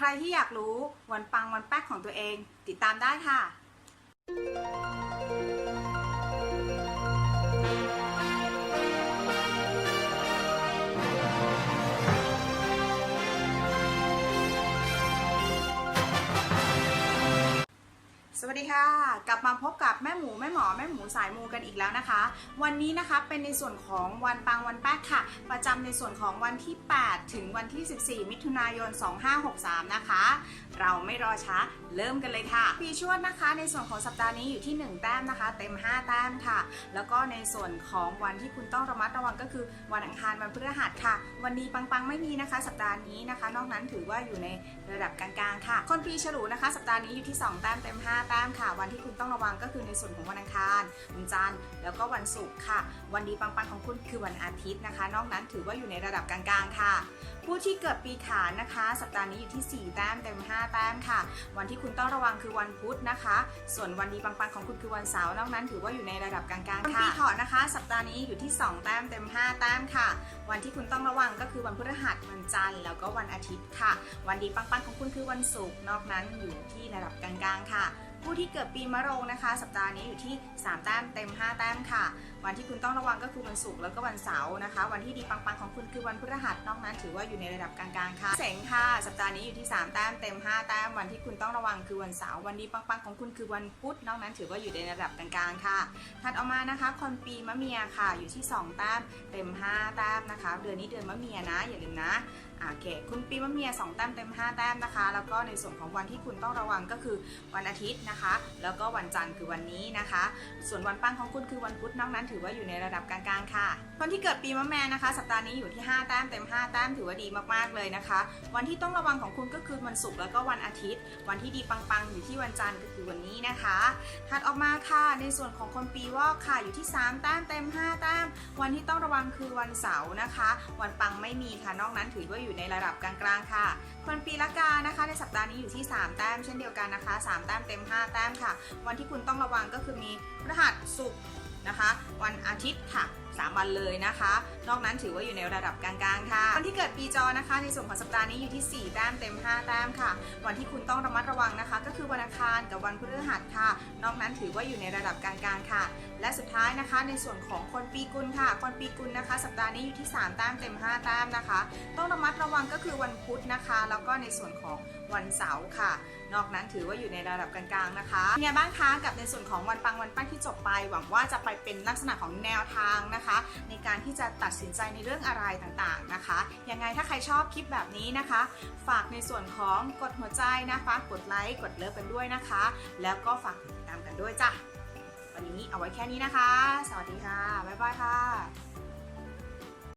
ใครที่อยากรู้วันปังวันแป๊กของตัวเอง ติดตามได้ค่ะ สวัสดีค่ะ กลับมาพบกับแม่หมูแม่หมอแม่หมูสายมูกันอีกแล้วนะคะ วันนี้นะคะเป็นในส่วนของวันปังวันแป๊กค่ะ ประจำในส่วนของวันที่ 8 ถึงวันที่ 14 มิถุนายน 2563 นะคะ เราไม่รอช้าเริ่มกันเลยค่ะปีชวดนะคะ ในส่วนของสัปดาห์นี้อยู่ที่ 1 แต้มนะคะ เต็ม 5 แต้มค่ะ แล้วก็ในส่วนของวันที่คุณต้องระมัดระวังก็คือวันอังคารวันพฤหัสค่ะ วันดีปังๆไม่มีนะคะ สัปดาห์นี้นะคะ นอกนั้นถือว่าอยู่ในระดับกลางๆค่ะ คนปีฉลูนะคะ สัปดาห์นี้อยู่ที่ 2 แต้มเต็ม 5แต้มค่ะ วันที่คุณต้องระวังก็คือในส่วนของวันอังคารวันจันทร์แล้วก็วันศุกร์ค่ะ วันดีปังๆของคุณคือวันอาทิตย์นะคะ นอกนั้นถือว่าอยู่ในระดับกลางๆค่ะ ผู้ที่เกิดปีขานนะคะ สัปดาห์นี้อยู่ที่ 4 แต้มเต็ม 5 แต้มค่ะ วันที่คุณต้องระวังคือวันพุธนะคะ ส่วนวันดีปังๆของคุณคือวันเสาร์นอกนั้น ถือว่าอยู่ในระดับกลางๆค่ะปีเถาะนะคะ สัปดาห์นี้อยู่ที่ 2 แต้มเต็ม 5 แต้มค่ะ วันที่คุณต้องระวังก็คือวันพฤหัสวันจันทร์แล้วก็วันอาทิตย์ค่ะ วันดีปังๆของคุณคือวันศุกร์นอกนั้นอยู่ที่ระดับกลาง กลางค่ะ ผู้ที่เกิดปีมะโรงนะคะ สัปดาห์นี้อยู่ที่ 3 แต้มเต็ม 5 แต้มค่ะวันที่คุณต้องระวังก็คือวันศุกร์แล้วก็วันเสาร์นะคะ วันที่ดีปังๆของคุณคือวันพฤหัสนอกนั้น ถือว่าอยู่ในระดับกลางๆค่ะเสงค่ะ สัปดาห์นี้อยู่ที่ 3 แต้มเต็ม 5 แต้มวันที่คุณต้องระวังคือวันเสาร์วันดีปังๆของคุณคือวันพุธนอกนั้น ถือว่าอยู่ในระดับกลางๆค่ะถัดออกมานะคะคนปีมะเมียค่ะอยู่ที่ 2 แต้มเต็ม 5 แต้มนะคะ เดือนนี้เดือนมะเมียนะอย่าลืมนะโอเค คุณปีมะเมีย 2 แต้มเต็ม 5 แต้มนะคะ แล้วก็ในส่วนของวันที่คุณต้องระวังก็คือวันอาทิตย์นะคะ แล้วก็วันจันทร์คือวันนี้นะคะ ส่วนวันปังของคุณคือวันพุธนอกนั้นถือว่าอยู่ในระดับกลางๆ ค่ะ คนที่เกิดปีมะแม่นะคะ สัปดาห์นี้อยู่ที่ 5 แต้มเต็ม 5 แต้มถือว่าดีมากๆเลยนะคะ วันที่ต้องระวังของคุณก็คือวันศุกร์แล้วก็วันอาทิตย์ วันที่ดีปังๆ อยู่ที่วันจันทร์ก็คือวันนี้นะคะถัดออกมาค่ะ ในส่วนของคนปีวอกค่ะอยู่ที่ 3 แต้มเต็ม 5 แต้ม วันที่ต้องระวังคือวันเสาร์นะคะ วันปังไม่มีค่ะ นอกนั้นถือว่าอยู่ในระดับกลางๆ ค่ะ คนปีละกานะคะ ในสัปดาห์นี้อยู่ที่ 3 แต้มเช่นเดียวกันนะคะ 3 แต้มเต็ม 5 แต้มค่ะ วันที่คุณต้องระวังก็คือมีพฤหัสศุกร์ นะคะ วันอาทิตย์ค่ะ 3 วันเลยนะคะ นอกนั้นถือว่าอยู่ในระดับกลางๆ ค่ะคนที่เกิดปีจอนะคะ ในส่วนของสัปดาห์นี้อยู่ที่ 4 แต้มเต็ม 5 แต้มค่ะ วันที่คุณต้องระมัดระวังนะคะ ก็คือวันอังคารกับวันพฤหัสค่ะ นอกนั้นถือว่าอยู่ในระดับกลางๆ ค่ะ และสุดท้ายนะคะ ในส่วนของคนปีกุลค่ะ คนปีกุลนะคะ สัปดาห์นี้อยู่ที่ 3 แต้มเต็ม 5 แต้มนะคะ ต้องระมัดระวังก็คือวันพุธนะคะ แล้วก็ในส่วนของวันเสาร์ค่ะ นอกนั้นถือว่าอยู่ในระดับกลางๆนะคะเป็นไงบ้างคะกับในส่วนของวันปังวันปั้นที่จบไป หวังว่าจะไปเป็นลักษณะของแนวทางนะคะ ในการที่จะตัดสินใจในเรื่องอะไรต่างๆนะคะยังไงถ้าใครชอบคลิปแบบนี้นะคะ ฝากในส่วนของกดหัวใจนะคะกดไลค์กดเลิฟกันด้วยนะคะ แล้วก็ฝากติดตามกันด้วยจ้ะวันนี้เอาไว้แค่นี้นะคะ สวัสดีค่ะบ๊ายบายค่ะ